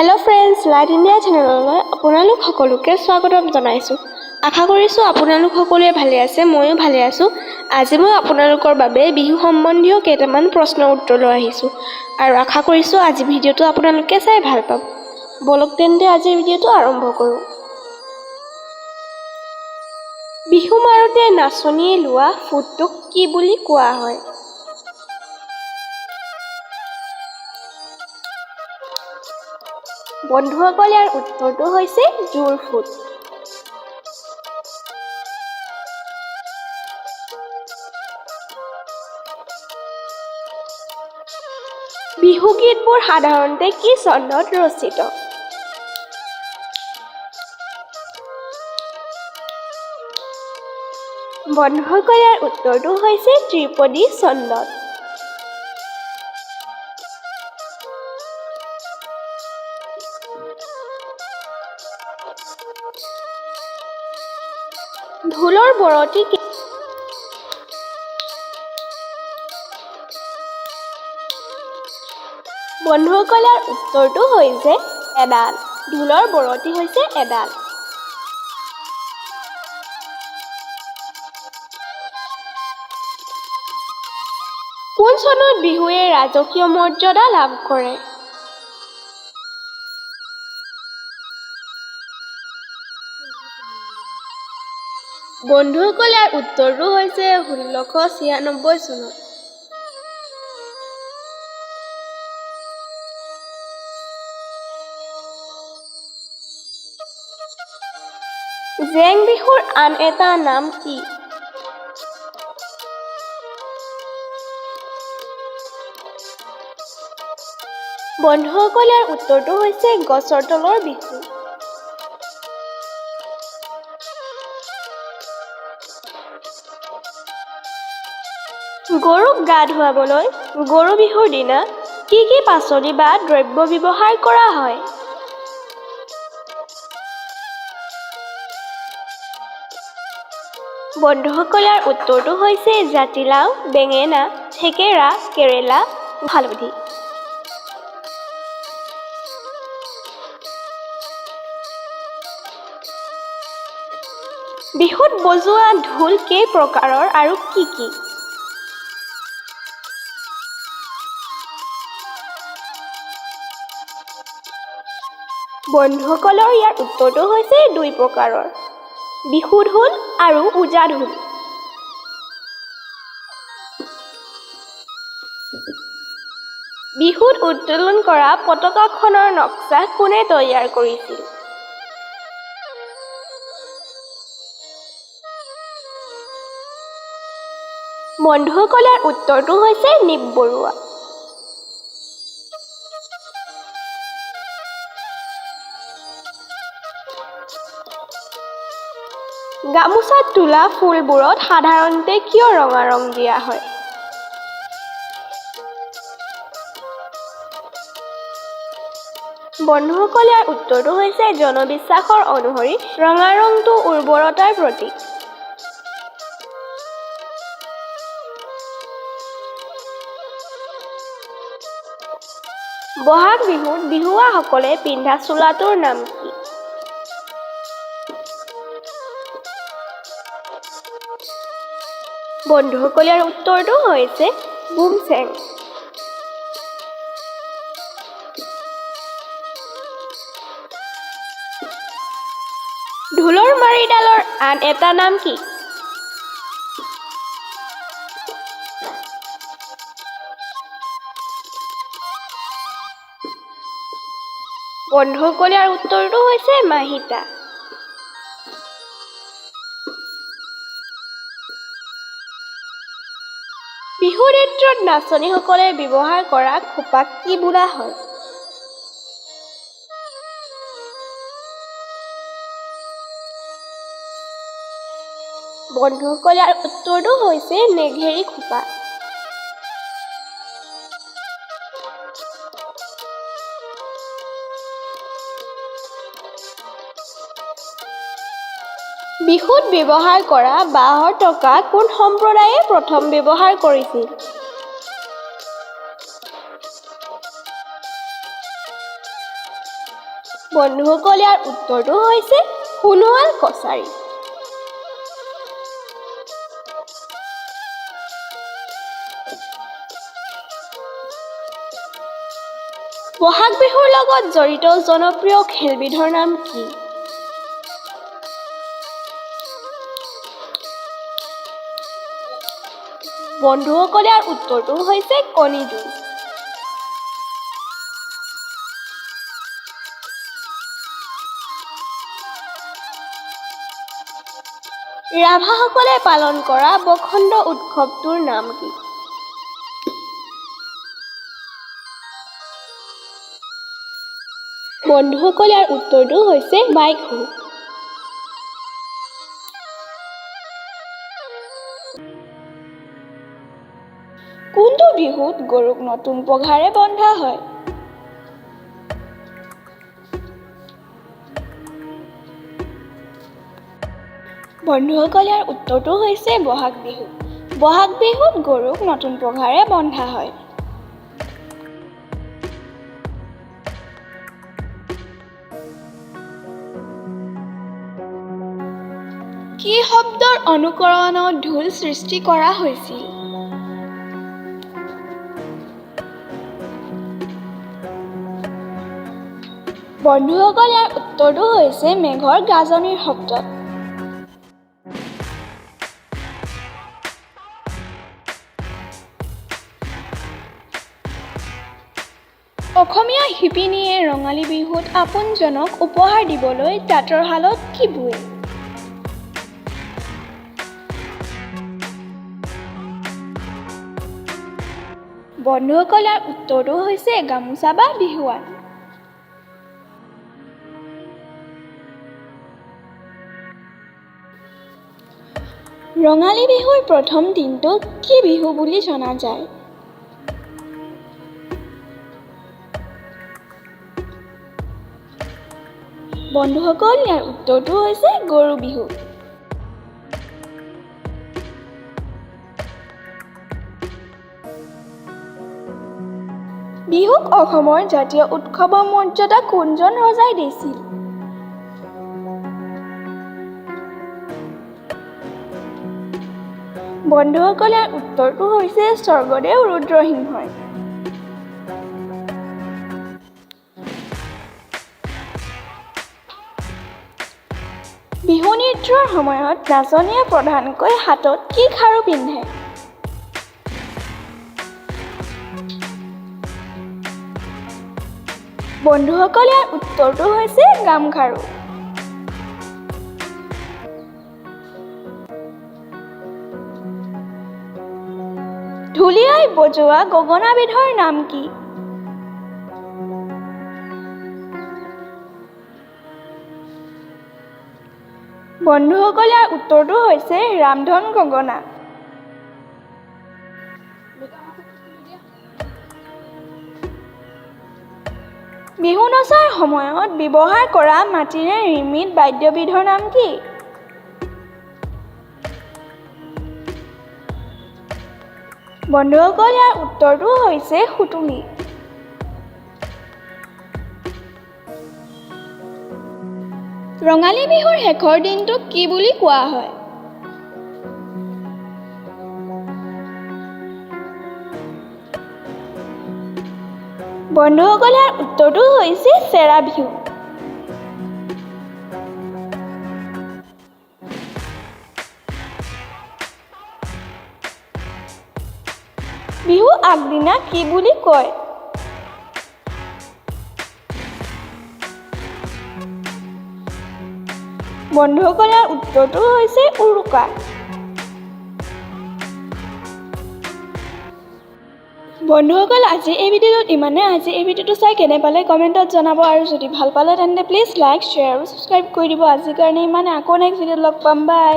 Hello friends light India চেনেললৈ আপোনালোক সকলোকে স্বাগতম জনাইছোঁ। আশা কৰিছোঁ আপোনালোক সকলোৱে ভালে আছে ময়ো ভালে আছোঁ। আজি মই আপোনালোকৰ বাবে বিহু সম্বন্ধীয় কেইটামান প্ৰশ্নৰ উত্তৰ লৈ আহিছোঁ। আৰু আশা কৰিছোঁ আজি ভিডিঅ'টো আপোনালোকে চাই ভাল পাব। ব'লক তেন্তে আজিৰ ভিডিঅ'টো আৰম্ভ কৰোঁ। বিহু মাৰোঁতে নাচনীয়ে লোৱা ফুটটোক কি বুলি কোৱা হয়? বন্ধুসকল ইয়াৰ উত্তৰটো হৈছে জোৰ ফুট। বিহু গীতবোৰ সাধাৰণতে কি চন্দত ৰচিত? বন্ধুসকল ইয়াৰ উত্তৰটো হৈছে ত্ৰিপদী চন্দত ঢোলৰ বৰতি বন্ধুসকল ইয়াৰ উত্তৰটো হৈছে এডাল। ঢোলৰ বৰতি হৈছে এডাল। কোন চনত বিহুৱে ৰাজকীয় মৰ্যাদা লাভ কৰে? বন্ধুসকল ইয়াৰ উত্তৰটো হৈছে ষোল্লশ ছিয়ানব্বৈ চনত। জেং বিহুৰ আন এটা নাম কি? বন্ধুসকল ইয়াৰ উত্তৰটো হৈছে গছৰ তলৰ বিহু গৰুক গা ধুৱাবলৈ গৰু বিহুৰ দিনা কি কি পাচলি বা দ্ৰব্য ব্যৱহাৰ কৰা হয়? বন্ধুসকল ইয়াৰ উত্তৰটো হৈছে জাতিলাও, বেঙেনা, থেকেৰা, কেৰেলা, হালধি। বিহুত বজোৱা ঢোল কেই প্ৰকাৰৰ আৰু কি কি? বন্ধুসকলৰ ইয়াৰ উত্তৰটো হৈছে দুই প্ৰকাৰৰ বিহু ঢোল আৰু ওজা ঢোল। বিহুত উত্তোলন কৰা পতাকাখনৰ নক্সা কোনে তৈয়াৰ কৰিছিল? বন্ধুসকলৰ উত্তৰটো হৈছে নিপ বৰুৱা। গামোচাত তোলা ফুলবোৰত সাধাৰণতে কিয় ৰঙা ৰং দিয়া হয়? বন্ধুসকল ইয়াৰ উত্তৰটো হৈছে জনবিশ্বাসৰ অনুসৰি ৰঙা ৰংটো উৰ্বৰতাৰ প্ৰতীক। বহাগ বিহুত বিহুৱাসকলে পিন্ধা চোলাটোৰ নাম কি? বন্ধুসকল উত্তৰটো হৈছে বুমচেং। ঢোলৰ মাৰিডালৰ আন এটা নাম কি? বন্ধুসকল ইয়াৰ উত্তৰটো হৈছে মাহিতা। বিহু নৃত্যত নাচনীসকলে ব্যৱহাৰ কৰা খোপাক কি বোলা হয়? বন্ধুসকল ইয়াৰ উত্তৰটো হৈছে নেঘেৰী খোপা। বিহুত ব্যৱহাৰ কৰা বাঁহৰ টকা কোন সম্প্ৰদায়ে প্ৰথম ব্যৱহাৰ কৰিছিল? বন্ধুসকল ইয়াৰ উত্তৰটো হৈছে সোণোৱাল কছাৰী। বহাগ বিহুৰ লগত জড়িত জনপ্ৰিয় খেলবিধৰ নাম কি? বন্ধুসকল ইয়াৰ উত্তৰটো হৈছে কণী যুঁজ। ৰাভাসকলে পালন কৰা বসন্ত উৎসৱটোৰ নাম কি? বন্ধুসকল ইয়াৰ উত্তৰটো হৈছে বাইখু বিহুত গৰুক নতুন পঘাৰে বন্ধা হয়। বন্ধুসকল ইয়াৰ উত্তৰটো হৈছে বহাগ বিহু। বহাগ বিহুত গৰুক নতুন পঘাৰে বন্ধা হয়। কি শব্দৰ অনুকৰণত ঢোল সৃষ্টি কৰা হৈছিল? বন্ধুসকল ইয়াৰ উত্তৰটো হৈছে মেঘৰ গাজনিৰ শব্দ। অসমীয়া শিপিনীয়ে ৰঙালী বিহুত আপোনজনক উপহাৰ দিবলৈ তাঁতৰ শালত কি বোৱে? বন্ধুসকল ইয়াৰ উত্তৰটো হৈছে গামোচা বা বিহুৱান। ৰঙালী বিহুৰ প্ৰথম দিনটোক কি বিহু বুলি জনা যায়? বন্ধুসকল ইয়াৰ উত্তৰটো হৈছে গৰু বিহু। বিহুক অসমৰ জাতীয় উৎসৱৰ মৰ্যাদা কোনজন ৰজাই দিছিল? বন্ধুসকল উত্তৰটো হৈছে স্বৰ্গদেউ ৰুদ্ৰসিংহই। বিহু নৃত্যৰ সময়ত নাচনীয়ে প্ৰধানকৈ হাতত কি খাৰু পিন্ধে? বন্ধুসকল উত্তৰটো হৈছে গামখাৰু। ঢুলীয়াই বজোৱা গগনাবিধৰ নাম কি? বন্ধুসকল ইয়াৰ উত্তৰটো হৈছে ৰামধন গগনা। বিহু নচাৰ সময়ত ব্যৱহাৰ কৰা মাটিৰে নিৰ্মিত বাদ্যবিধৰ নাম কি? বন্ধুসকল ইয়াৰ উত্তৰটো হৈছে সুতুলি। ৰঙালী বিহুৰ শেষৰ দিনটোক কি বুলি কোৱা হয়? বন্ধুসকল ইয়াৰ উত্তৰটো হৈছে চেৰা বিহু। বিহু আগদিনা কি বুলি কয়? বন্ধুসকল ইয়াৰ উত্তৰটো হৈছে উৰুকা। বন্ধুসকল, আজি এই ভিডিঅ'টোত ইমানে আজি এই ভিডিঅ'টো চাই কেনে পালে কমেণ্টত জনাব আৰু যদি ভালো পালে তেন্তে প্লিজ লাইক শ্বেয়াৰ আৰু ছাবস্ক্ৰাইব কৰি দিব। আজিৰ কাৰণে ইমানে আকৌ নেক্সট ভিডিঅ'ত লগ পাম। বাই